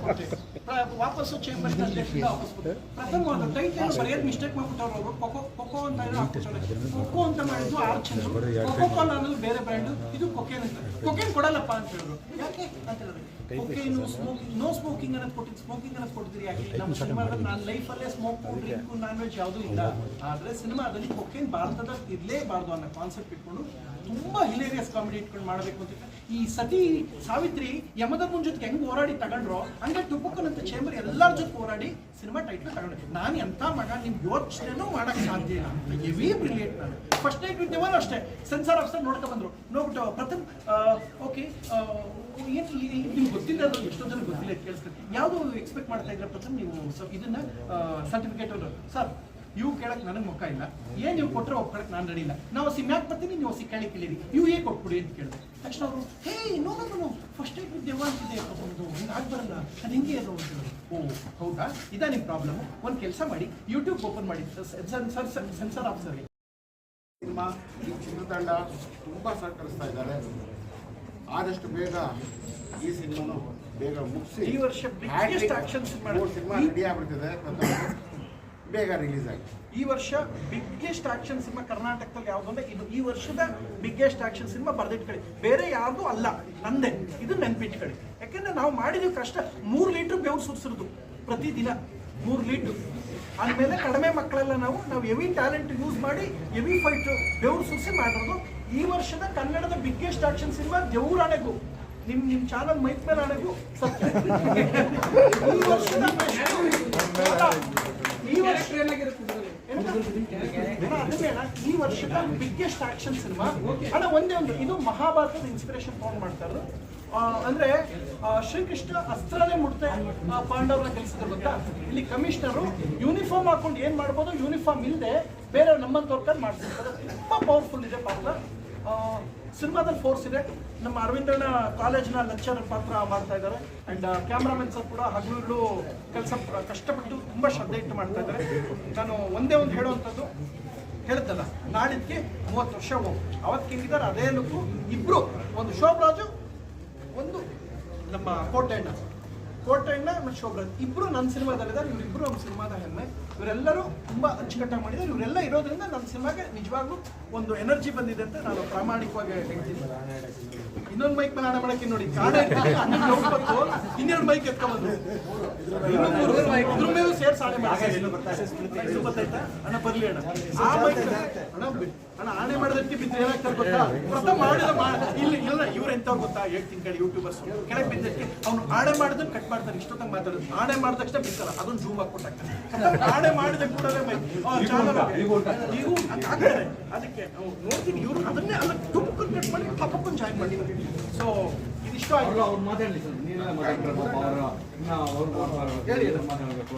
ಕೊಡ್ತೀವಿ ಪ್ರ- ವಾಪಸ್ಸು ಚೇಂಬರ್ ವಾಪಸ್ ಕೊಡ್ತೀವಿ ಪ್ರಥಮವಾದ ಟೈಟಲ್ ಬರೆಯೋದು ಮಿಸ್ಟೇಕ್ ಮಾಡ್ಬಿಟ್ಟವ್ರು ಅವರು ಕೊಕೋ ಕೊಕೋ ಅಂತ ಹೇಳಿ ಹಾಕ್ಬಿಟ್ಟವ್ರೆ ಕೊಕೋ ಅಂತ ಮಾಡಿದ್ದು ಆರ್ ಚಂದ್ರು ಕೊಕೋ ಕೋಲಾ ಅನ್ನೋದು ಬೇರೆ ಬ್ರ್ಯಾಂಡ್ ಇದು ಕೊಕೇನ್ ಅಂತ ಕೊಕೇನ್ ಕೊಡಲ್ಲಪ್ಪ ಅಂತ ಹೇಳಿದ್ರು ಯಾಕೆ ಅಂತ ಹೇಳಿದ್ರೆ ಕೊಕೇನು ಸ್ಮೋಕಿಂಗ್ ನೋ ಸ್ಮೋಕಿಂಗ್ ಅನ್ನೋದು ಕೊಟ್ಟಿದ್ದು ಸ್ಮೋಕಿಂಗ್ ಅನ್ನೋದು ಕೊಟ್ಟಿದ್ರಿ ಯಾಕೆ ನಮ್ಮ ಸಿನಿಮಾದಲ್ಲಿ ನಾನು ಲೈಫಲ್ಲೇ ಸ್ಮೋಕ್ ಡ್ರಿಂಕ್ ನಾನ್ ವೆಜ್ ಯಾವುದೂ ಇಲ್ಲ ಆದರೆ ಸಿನಿಮಾದಲ್ಲಿ ಕೊಕೇನ್ ಭಾರತದ ಇರಲೇಬಾರ್ದು ಅನ್ನೋ ಕಾನ್ಸೆಪ್ಟ್ ಇಟ್ಕೊಂಡು ತುಂಬಾ ಹಿಲೇರಿಯಸ್ ಕಾಮಿಡಿ ಇಟ್ಕೊಂಡು ಮಾಡಬೇಕು ಅಂತ ಈ ಸತಿ ಸಾವಿತ್ರಿ ಯಮಧರ್ಮನ್ ಜೊತೆಗೆ ಹೆಂಗ್ ಹೋರಾಡಿ ತಗೊಂಡ್ರು, ಹಂಗೆ ಟುಪುಕನ್ ಅಂತ ಚೇಂಬರ್ ಎಲ್ಲರ ಜೊತೆ ಹೋರಾಡಿ ಸಿನಿಮಾ ಟೈಟ್ಲ್ ತಗೊಂಡೆ ನಾನು ಎಂತ ಮಗ ನಿಮ್ ಯೋಚನೆನೂ ಮಾಡಕ್ ಸಾಧ್ಯ ಇಲ್ಲ ಹೆವಿ ಬ್ರಿಲಿಯಂಟ್ ನಾನು ಫಸ್ಟ್ ನೈಟ್ ವಿತ್ ದೇವನ್ ಅಷ್ಟೇ. ಸೆನ್ಸಾರ್ ಆಫೀಸರ್ ನೋಡ್ಕೊ ಬಂದ್ರು. ನೋಡ್ಬಿಟ್ಟು ಪ್ರಥಮ್ ಓಕೆ ಏನು ನಿಮ್ಗೆ ಗೊತ್ತಿಲ್ಲ ಅದು ಎಷ್ಟೊಂದು ಜನ ಗೊತ್ತಿಲ್ಲ ಕೇಳಿಸ್ಕೊಂಡು ಯಾವುದು ಎಕ್ಸ್ಪೆಕ್ಟ್ ಮಾಡ್ತಾ ಇದ್ರೆ ಪ್ರಥಮ್ ನೀವು? ಇದನ್ನ ಸರ್ಟಿಫಿಕೇಟ್ ಸರ್ ಇವು ಕೇಳಕ್ ನನಗೆ ಮುಖ ಇಲ್ಲ. ಏನ್ ನೀವು ಕೊಟ್ಟರೆ ಒಪ್ಕೊಳಕ್ ನಾನು ರೆಡಿ ಇಲ್ಲ. ನಾವು ಸಿ ಮ್ಯಾಕ್ ಬರ್ತೀನಿ ನೀವು ಸಿ ಕೇಳಿ ಕೇಳಿರಿ. ಇವು ಏ ಕೊಟ್ಬಿಡಿ ಅಂತ ಕೇಳಿದೆ ತಕ್ಷಣ ಅವರು hey no no no first aid with ಇದೆ ಅಂತಿದೆ ಹಿಂಗೆ ಆಗಿ ಬರಲ್ಲ ಅದು ಹಿಂಗೆ ಅದು ಅಂತ ಓ ಹೌದಾ? ಇದಾ ನಿಮ್ಮ ಪ್ರಾಬ್ಲಮ್ ಒಂದು ಕೆಲಸ ಮಾಡಿ ಯೂಟ್ಯೂಬ್ ಓಪನ್ ಮಾಡಿ. ಸೆನ್ಸರ್ ಸೆನ್ಸರ್ ಆಫೀಸರ್ ಸಿನಿಮಾ ಈ ಚಿತ್ರತಂಡ ತುಂಬ ಸಹಕರಿಸ್ತಾ ಇದ್ದಾರೆ. ಆದಷ್ಟು ಬೇಗ ಈ ಸಿನಿಮಾನು ಬೇಗ ಮುಗಿಸಿ. ಈ ವರ್ಷ cinema. Cinema ready ಆಗ್ಬಿಡ್ತಿದೆ. ಬೇಗ ರಿಲೀಸ್ ಆಗಿ ಈ ವರ್ಷ ಬಿಗ್ಗೆಸ್ಟ್ ಆಕ್ಷನ್ ಸಿನಿಮಾ ಕರ್ನಾಟಕದಲ್ಲಿ ಯಾವುದು ಅಂದ್ರೆ ಇದು ಈ ವರ್ಷದ ಬಿಗ್ಗೆಸ್ಟ್ ಆಕ್ಷನ್ ಸಿನಿಮಾ ಬರೆದಿಟ್ಕೊಳ್ಳಿ. ಬೇರೆ ಯಾವುದು ಅಲ್ಲ. ನಂದೆ. ಇದು ನೆನ್ಪಿಟ್ಕೊಳ್ಳಿ. ಯಾಕೆಂದ್ರೆ ನಾವು ಮಾಡಿದೀವಿ ಕಷ್ಟ. ಮೂರು ಲೀಟ್ರ್ ಬೆವ್ರು ಸುರಿಸಿರೋದು ಪ್ರತಿದಿನ ಮೂರು ಲೀಟ್ರ್ ಆದ್ಮೇಲೆ ಕಡಿಮೆ ಮಕ್ಕಳೆಲ್ಲ ನಾವು ನಾವು ಎವಿ ಟ್ಯಾಲೆಂಟ್ ಯೂಸ್ ಮಾಡಿ ಎವಿ ಫೈಟ್ ಬೆವ್ರು ಸುರಿಸಿ ಮಾಡಿರೋದು. ಈ ವರ್ಷದ ಕನ್ನಡದ ಬಿಗ್ಗೆಸ್ಟ್ ಆಕ್ಷನ್ ಸಿನಿಮಾ ದೇವ್ರಾಣೆಗೂ ನಿಮ್ ನಿಮ್ ಚಾನಲ್ ಮೈಕ್ ಮೇಲೆ ಆಣೆಗೂ ಸತ್ಯ. ಈ ವರ್ಷದ ಈ ವರ್ಷ. ಈ ವರ್ಷದ ಬಿಗ್ಗೆಸ್ಟ್ ಆಕ್ಷನ್ ಸಿನಿಮಾ ಅಣ್ಣ ಒಂದೇ ಒಂದು, ಇದು ಮಹಾಭಾರತದ ಇನ್ಸ್ಪಿರೇಷನ್ ತಗೊಂಡ್ ಮಾಡ್ತಾರೆ ಅಂದ್ರೆ ಶ್ರೀಕೃಷ್ಣ ಅಸ್ತ್ರನೇ ಮುಟ್ತೆ ಪಾಂಡವರನ್ನ ಗೆಲ್ಸಿದ್ರು ಗೊತ್ತಾ? ಇಲ್ಲಿ ಕಮಿಷನರು ಯೂನಿಫಾರ್ಮ್ ಹಾಕೊಂಡು ಏನ್ ಮಾಡ್ಬೋದು? ಯೂನಿಫಾರ್ಮ್ ಇಲ್ಲದೆ ಬೇರೆ ನಮ್ಮಂತ ವರ್ಕರ್ ಮಾಡ್ತಿರ್ತಾರೆ. ತುಂಬಾ ಪವರ್ಫುಲ್ ಇದೆ ಪಾತ್ರ. ಸಿನಿಮಾದಲ್ಲಿ ಫೋರ್ಸ್ ಇದೆ. ನಮ್ಮ ಅರವಿಂದಣ್ಣ ಕಾಲೇಜ್ನ ಲೆಕ್ಚರ್ ಪಾತ್ರ ಮಾಡ್ತಾ ಇದ್ದಾರೆ. ಅಂಡ್ ಕ್ಯಾಮ್ರಾಮನ್ ಸರ್ ಕೂಡ ಹಗಲು ಕೆಲಸ ಕಷ್ಟಪಟ್ಟು ತುಂಬಾ ಶ್ರದ್ಧೆ ಇಟ್ಟು ಮಾಡ್ತಾ ಇದ್ದಾರೆ. ನಾನು ಒಂದೇ ಒಂದು ಹೇಳುವಂಥದ್ದು. ಹೇಳ್ತಲ್ಲ, ನಾಳಿದ್ಕೆ ಮೂವತ್ತು ವರ್ಷ ಹೋಗು. ಅವತ್ತು ಅದೇ ಲುಕ್ಕು. ಇಬ್ರು, ಒಂದು ಶೋಭರಾಜು, ಒಂದು ನಮ್ಮ ಕೋಟೆಣ್ಣ. ಕೋಟೆಣ್ಣ ಮತ್ತು ಶೋಭರಾಜ್ ಇಬ್ಬರು ನನ್ನ ಸಿನಿಮಾದಲ್ಲಿದ್ದಾರೆ ಇವರಿಬ್ಬರು ನಮ್ಮ ಸಿನಿಮಾದ ಹೆಮ್ಮೆ. ಇವರೆಲ್ಲರೂ ತುಂಬಾ ಅಚ್ಚುಕಟ್ಟಾಗಿ ಮಾಡಿದ್ದಾರೆ. ಇವರೆಲ್ಲ ಇರೋದ್ರಿಂದ ನಮ್ಮ ಸಿನಿಮಾಗೆ ನಿಜವಾಗ್ಲೂ ಒಂದು ಎನರ್ಜಿ ಬಂದಿದೆ ಅಂತ ನಾನು ಪ್ರಾಮಾಣಿಕವಾಗಿ ಹೇಳ್ತೀನಿ. ಇನ್ನೊಂದು ಮೈಕ್ ಮೇಲೆ ಹಣ ಮಾಡಕ್ಕೆ ನೋಡಿ. ಕಾರಣ ಇನ್ನೆರಡು ಮೈಕ್ ಎತ್ಕೊಂಡ್ಬಂದು ಇದ್ರ ಮೇಲೂ ಸೇರ್ಸಿ ಆಣೆ ಇದು? ಗೊತ್ತಾಯ್ತಾ ಅಣ್ಣ ಬರ್ಲಿ ಅಣ್ಣ. ಆ ಮೈಕ್ ಅಣ್ಣ ಆಣೆ ಮಾಡೋದಕ್ಕೆ ಬಿದ್ದು ಏನಾಗ್ತಾರೆ ಗೊತ್ತಾ? ಪ್ರಥಮ ಮಾಡಿದ ಇಲ್ಲಿ ಇಲ್ಲ ಇವ್ರು ಎಂತ ಗೊತ್ತಾ? ಹೇಳ್ತೀನಿ ಕೇಳಿ ಯೂಟ್ಯೂಬರ್ಸ್ ಕೆಳಗೆ ಬಿದ್ದಕ್ಕೆ ಅವ್ನು ಆಣೆ ಮಾಡಿದ್ರು ಕಟ್ ಮಾಡ್ತಾರೆ ಇಷ್ಟೊತ್ತಂಗೆ ಮಾತಾಡೋದು ನಾಳೆ ಮಾಡಿದ ತಕ್ಷಣ ಬಿಡ್ತಾರ ಅದನ್ನ ಜೂಮ್ ಹಾಕ್ಬಿಟ್ಟಾಗ್ತಾರೆ ಆಣೆ ಮಾಡಿದ ಕೂಡಲೇ ಮೈಕ್ ನೀವು ಹಾಕ್ತಾರೆ ಅದಕ್ಕೆ ನಾವು ನೋಡ್ತೀನಿ ಇವ್ರು ಅದನ್ನೇ ಅಲ್ಲ ಕಟ್ ಮಾಡಿ ಜಾಯಿನ್ ಮಾಡಿದ್ದಾರೆ ಸೊ ಇದಿಷ್ಟು ಆಯ್ತು ಅವ್ರು ಮಾತಾಡ್ಲಿ ಸರ್ ನೀವೆಲ್ಲ ಅವರು ಹೇಳಿ. ಮಾತಾಡ್ಬೇಕು